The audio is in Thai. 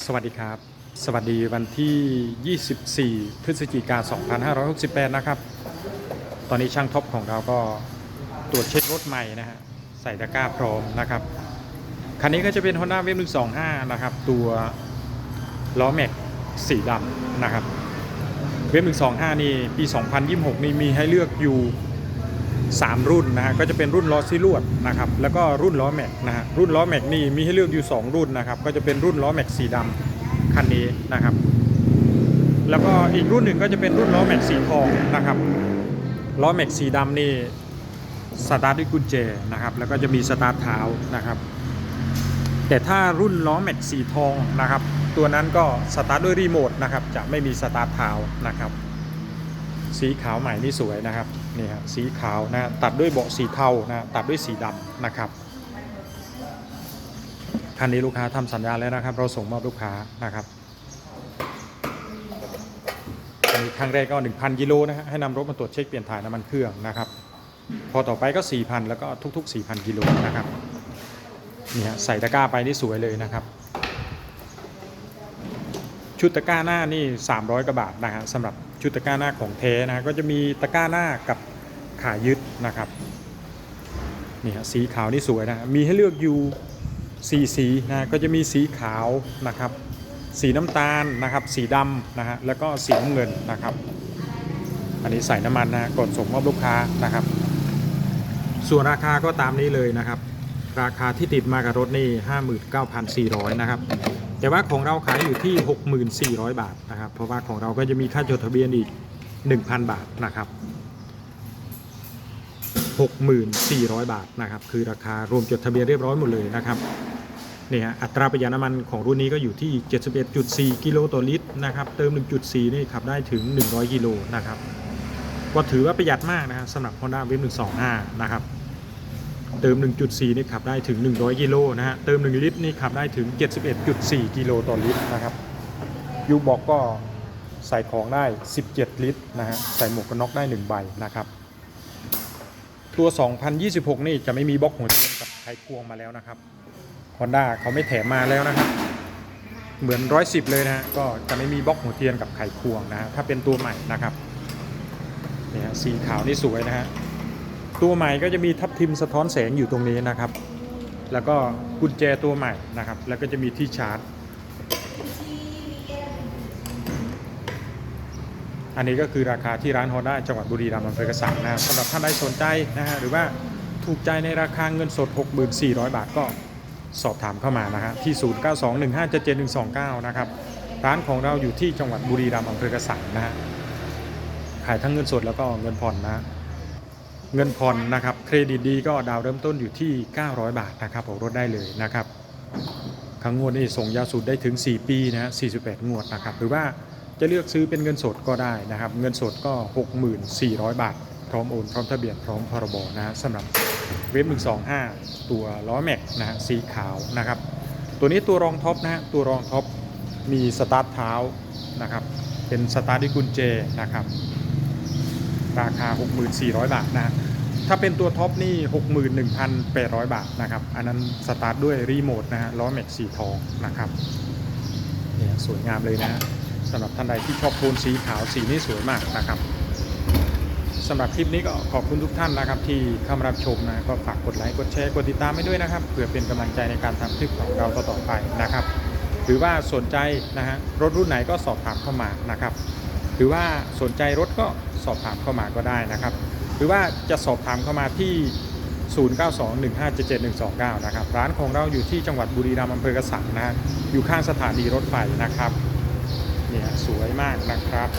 สวัสดีครับ สวัสดีวันที่ 24 พฤศจิกา2568 นะครับ ตอนนี้ช่างท็อปของเราก็ตรวจเช็ครถใหม่นะฮะ ใส่ตะกร้าพร้อมนะครับ คันนี้ก็จะเป็น Honda w a v 125 นะครับ ตัวล้อแม็กสีดำนะครับเวฟ125 นี่ปี 2026 นี่มีให้เลือกอยู่ 3 รุ่นนะฮะก็จะเป็นรุ่นล้อซีลวดนะครับแล้วก็รุ่นล้อแม็กนะฮะรุ่นล้อแม็กนี่มีให้เลือกอยู่ 2 รุ่นนะครับก็จะเป็นรุ่นล้อแม็กสีดำคันนี้นะครับ แล้วก็อีกรุ่นหนึ่งก็จะเป็นรุ่นล้อแม็กสีทองนะครับล้อแม็กสีดำนี่สตาร์ทด้วยกุญแจนะครับแล้วก็จะมีสตาร์ทเท้านะครับ แต่ถ้ารุ่นล้อแม็กสีทองนะครับตัวนั้นก็สตาร์ทด้วยรีโมทนะครับจะไม่มีสตาร์ทเท้านะครับสีขาวใหม่นี่สวยนะครับ นี่ฮะสีขาวนะตัดด้วยเบาะสีเทานะตัดด้วยสีดำนะครับคันนี้ลูกค้าทำสัญญาแล้วนะครับ เราส่งมอบลูกค้านะครับอันนี้ครั้งแรกก็ 1,000กิโลนะฮะให้นำรถมาตรวจเช็คเปลี่ยนถ่ายน้ำมันเครื่องนะครับ พอต่อไปก็ 4,000 แล้วก็ทุก ๆ 4,000กิโลนะครับนี่ฮะใส่ตะกร้าไปนี่สวยเลยนะครับ ชุดตะกร้าหน้านี่ 300กว่าบาทนะฮะสำหรับชุดตะกร้าหน้าของเทนะฮะก็จะมีตะกร้าหน้ากับ ขายึดนะครับนี่ฮะสีขาวนี่สวยนะมีให้เลือกอยู่สีสีนะก็จะมีสีขาวนะครับ สีน้ำตาลนะครับสีดำนะฮะแล้วก็สีน้ำเงินนะครับ อันนี้ใส่น้ำมันนะฮะกดส่งมอบลูกค้านะครับ ส่วนราคาก็ตามนี้เลยนะครับ ราคาที่ติดมากับรถนี่59,400นะครับแต่ว่าของเราขายอยู่ที่ 64,000 บาทนะครับ เพราะว่าของเราก็จะมีค่าจดทะเบียนอีก 1,000 บาทนะครับ 64,000 บาทนะครับ คือราคารวมจดทะเบียนเรียบร้อยหมดเลยนะครับนี่ฮะอัตราประหยัดน้ำมันของรุ่นนี้ก็อยู่ที่ 71.4 กิโลต่อลิตรนะครับ เติม 1.4 นี่ขับได้ถึง 100 กิโลนะครับ ก็ถือว่าประหยัดมากนะครับสำหรับ Honda w a v 125 นะครับ เติม 1.4 นี่ขับได้ถึง 100 กิโลนะฮะ เติม 1 ลิตรนี่ขับได้ถึง 71.4 กิโลต่อลิตรนะครับยูบอกก็ใส่ของได้ 17 ลิตรนะฮะ ใส่หมวกกันน็อกได้ 1 ใบนะครับ ตัว 2026 นี่จะไม่มีบล็อกหัวเทียนกับไขควงมาแล้วนะครับ Honda เขาไม่แถมมาแล้วนะครับ เหมือน 110 เลยนะฮะก็จะไม่มีบล็อกหัวเทียนกับไขควงนะฮะถ้าเป็นตัวใหม่นะครับเนี่ยสีขาวนี่สวยนะฮะตัวใหม่ก็จะมีทับทิมสะท้อนแสงอยู่ตรงนี้นะครับ แล้วก็กุญแจตัวใหม่นะครับ แล้วก็จะมีที่ชาร์จ อันนี้ก็คือราคาที่ร้าน Honda จังหวัดบุรีรัมย์อำเภอกระสังนะสำหรับท่านใดสนใจนะฮะหรือว่าถูกใจในราคาเงินสด 6,400 บาทก็สอบถามเข้ามานะฮะที่ 0921577129 นะครับ ร้านของเราอยู่ที่จังหวัดบุรีรัมย์อำเภอกระสังนะฮะขายทั้งเงินสดแล้วก็เงินผ่อนนะเงินผ่อนนะครับเครดิตดีก็ดาวเริ่มต้นอยู่ที่ 900 บาทนะครับของรถได้เลยนะครับครั้งงวดนี่ส่งยาวสุดได้ถึง 4 ปีนะฮะ48งวดนะครับหรือว่า จะเลือกซื้อเป็นเงินสดก็ได้นะครับ เงินสดก็ 6400 บาท พร้อมโอนพร้อมทะเบียนพร้อมพรบนะสำหรับเว็บ125 ตัวล้อแม็กนะฮะสีขาวนะครับ ตัวนี้ตัวรองท็อปนะฮะตัวรองท็อปมีสตาร์ทเท้านะครับเป็นสตาร์ทด้วยกุญแจนะครับ ราคา 64,000บาทนะถ้าเป็นตัวท็อปนี่61,800 บาทนะครับ อันนั้นสตาร์ทด้วยรีโมทนะฮะล้อแม็กสีทองนะครับเนี่ยสวยงามเลยนะฮะ สำหรับท่านใดที่ชอบโทนสีขาวสีนี้สวยมากนะครับสำหรับคลิปนี้ก็ขอบคุณทุกท่านนะครับ ที่เข้ามารับชมนะก็ฝากกดไลค์กดแชร์กดติดตามให้ด้วยนะครับเพื่อเป็นกำลังใจในการทำคลิปของเราต่อๆไปนะครับ หรือว่าสนใจนะฮะรถรุ่นไหนก็สอบถามเข้ามานะครับหรือว่าสนใจรถก็สอบถามเข้ามาก็ได้นะครับ หรือว่าจะสอบถามเข้ามาที่ 0921577129 นะครับ ร้านของเราอยู่ที่จังหวัดบุรีรัมย์อำเภอกระสังนะฮะอยู่ข้างสถานีรถไฟนะครับ เนี่ยสวยมากนะครับ